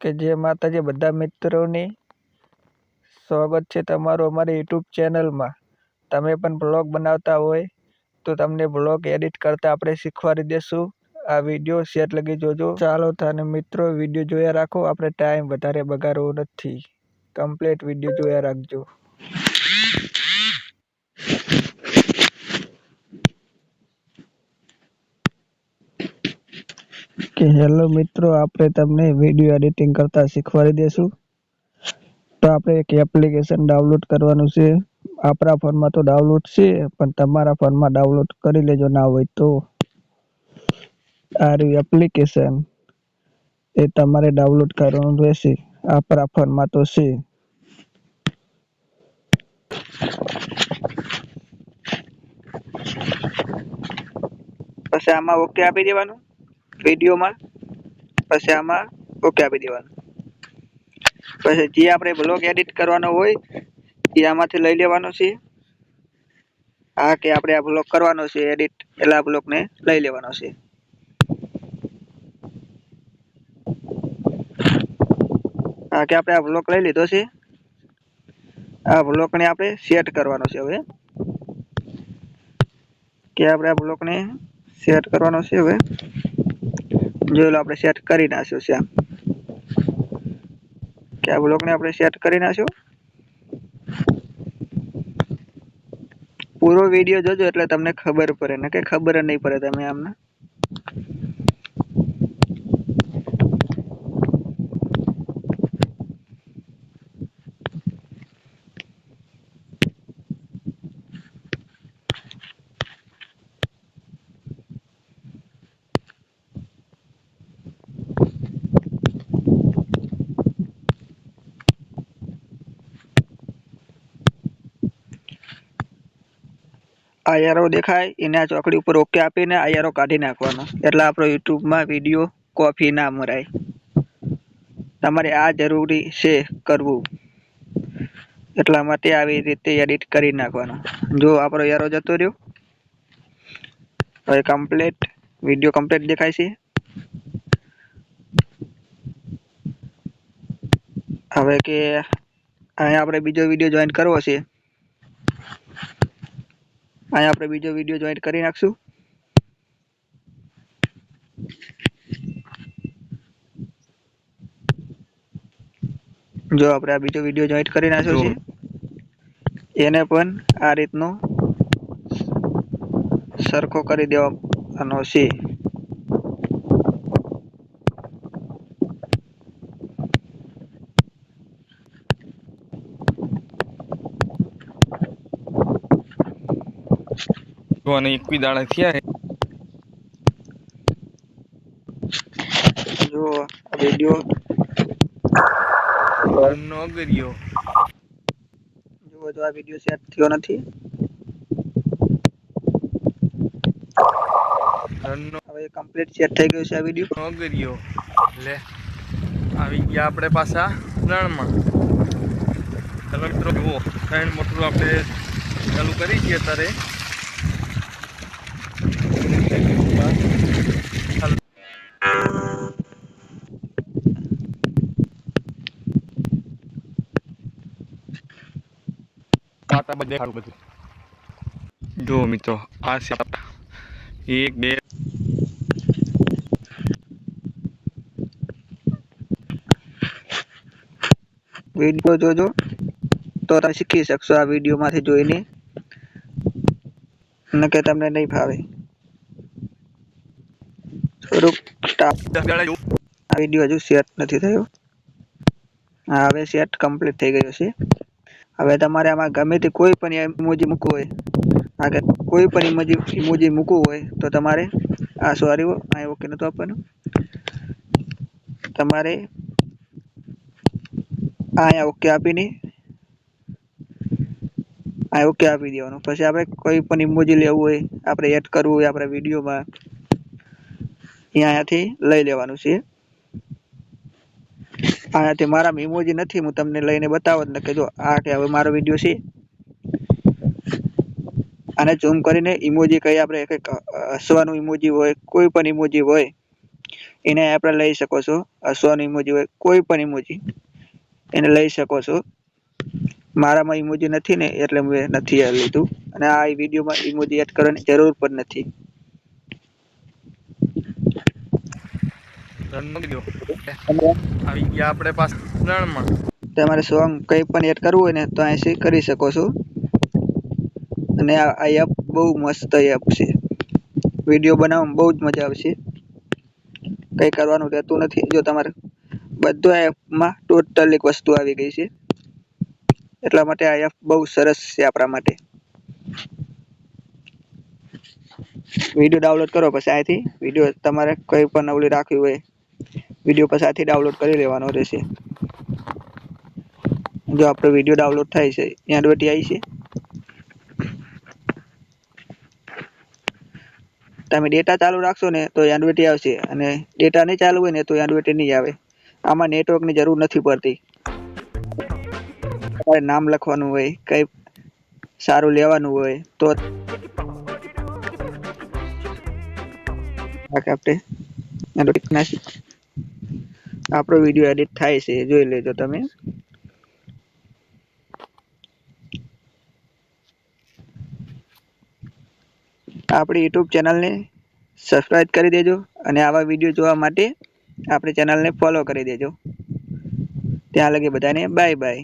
કે જે માતાજી બધા મિત્રોને સ્વાગત છે તમારું અમારી યુટ્યુબ ચેનલમાં. તમે પણ બ્લોગ બનાવતા હોય તો તમને બ્લોગ એડિટ કરતા આપણે શીખવાડી દેશું. આ વીડિયો શેર લગી જોજો. ચાલો તને મિત્રો વીડિયો જોયા રાખો. આપણે ટાઈમ વધારે બગાડવો નથી. કમ્પ્લીટ વીડિયો જોયા રાખજો. કે હેલો મિત્રો, આપણે તમને વીડિયો એડિટિંગ કરતા શીખવાડી દેશું. તો આપણે એક એપ્લિકેશન ડાઉનલોડ કરવાનું છે. આપણા ફોનમાં તો ડાઉનલોડ છે, પણ તમારા ફોનમાં ડાઉનલોડ કરી લેજો ના હોય તો. આ રહ્યું એપ્લિકેશન એ તમારે ડાઉનલોડ કરવાનું રહેશે. આપણા ફોનમાં તો છે. પછી આમાં ઓકે આપી દેવાનું? વિડીયોમાં, પછી આમાં ઓકે આપી દેવાનું. પછી જે આપણે બ્લોગ એડિટ કરવાનો હોય, એ આમાંથી લઈ લેવાનો છે. આ કે આપણે આ બ્લોગ કરવાનો છે એડિટ એટલે આ બ્લોગને લઈ લેવાનો છે. આ કે આપણે આ બ્લોક લઈ લીધો છે. આ બ્લોકને આપણે સેટ કરવાનો છે હવે. કે આપણે આ બ્લોકને સેટ કરવાનો છે હવે. જોઈ લો, આપણે સેટ કરી નાખ્યો છે કે આ બ્લોકને આપણે સેટ કરી નાખ્યો? પૂરો વીડિયો જોજો એટલે તમને ખબર પડે. ને કે ખબર નહીં પડે તમે આમને. આ દેખાય, એને ચોકડી ઉપર ઓકે આપીને આ કાઢી નાખવાનો. એટલે આપણો યુટ્યુબમાં વીડિયો કોપી ના મરાય. તમારે આ જરૂરી છે કરવું. એટલા માટે આવી રીતે એડિટ કરી નાખવાનો. જો આપણો એરો જતો રહ્યો, હવે કમ્પ્લેટ વીડિયો કમ્પ્લેટ દેખાય છે. હવે કે અહીંયા આપણે બીજો વીડિયો જોઈન કરવો છે. અહીંયા આપણે બીજો વીડિયો જોઈન્ટ કરી નાખશું. જો આપણે આ બીજો વીડિયો જોઈન્ટ કરી નાખ્યો છે એને પણ આ રીતનો સરખો કરી દેવાનો છે. તો અને એકવી દાડા થયા જો આ વીડિયો છે નો કર્યો જુઓ જો આ વીડિયો સેટ થયો નથી. રનનો હવે કમ્પ્લીટ સેટ થઈ ગયું છે આ વીડિયો નો કર્યો લે આવી ગયા આપણે પાછા રણમાં ચાલો મિત્રો જુઓ ત્રણ મોટરું આપણે ચાલુ કરી છીએ અત્યારે. બધે સારું બધું. જો મિત્રો આ છે એક બે વીડિયો જોજો. તો તમે શીખી શકશો આ વિડીયોમાંથી જોઈને. નકે તમને નહીં ફાવે. થોડુંક આ વીડિયો હજુ સેટ નથી થયો. હા હવે સેટ કમ્પ્લીટ થઈ ગયો છે. હવે તમારે આમાં ગમે તે કોઈ પણ ઇમોજી મૂકવું હોય આગળ કોઈ પણ ઇમોજી ઇમોજી મૂકવું હોય, તો તમારે, આ સોરી આ ઓકે નતું આપવાનું. તમારે આ અહીંયા ઓકે આપીને આ ઓકે આપી દેવાનું. પછી આપણે કોઈ પણ ઇમોજી લેવું હોય, આપણે એડ કરવું હોય આપણા વિડીયોમાં અહીંયાથી લઈ લેવાનું છે. આનાથી મારામાં ઇમોજી નથી, હું તમને લઈને બતાવો જ કે જો આ કે હવે મારો વીડિયો છે. આને ઝૂમ કરીને ઇમોજી કઈ આપણે કંઈક હસવાનું ઇમોજી હોય, કોઈ પણ ઇમોજી હોય, એને આપણે લઈ શકો છો. હસવાનું ઇમોજી હોય, કોઈ પણ ઇમોજી એને લઈ શકો છો. મારામાં ઇમોજી નથી ને, એટલે મેં નથી લીધું. અને આ વિડીયોમાં ઇમોજી એડ કરવાની જરૂર પણ નથી. આવી ગયા આપણે પાછા રણમાં તમારે સોંગ કંઈ પણ એડ કરવું હોય ને તો અહીંથી કરી શકો છો. અને આ એપ બહુ મસ્ત એપ છે. વીડિયો બનાવવામાં બહુ જ મજા આવશે. કંઈ કરવાનું રહેતું નથી. જો તમારે બધા એપમાં ટોટલ એક વસ્તુ આવી ગઈ છે. એટલા માટે આ એપ બહુ સરસ છે આપણા માટે. વીડિયો ડાઉનલોડ કરો પછી અહીંથી. વીડિયો તમારે કંઈ પણ નવલી રાખવી હોય વીડિયો પછી ડાઉનલોડ કરી લેવાનો રહેશે. જો આપણો વીડિયો ડાઉનલોડ થાય છે એડવર્ટી આવી છે. તમે ડેટા ચાલુ રાખશો ને, તો એડવર્ટી આવશે. અને ડેટા નહીં ચાલુ હોય ને, તો એડવર્ટી નહીં આવે. આમાં નેટવર્કની જરૂર નથી પડતી. તમારે નામ લખવાનું હોય, કંઈ સારું લેવાનું હોય, તો આપણે એડવર્ટી નાખી. આપણો વીડિયો એડિટ થાય છે, જોઈ લેજો તમે. આપણી યુટ્યુબ ચેનલને સબસ્ક્રાઈબ કરી દેજો અને આવા વીડિયો જોવા માટે આપણી ચેનલને ફોલો કરી દેજો. ત્યાં લગી બધાને બાય બાય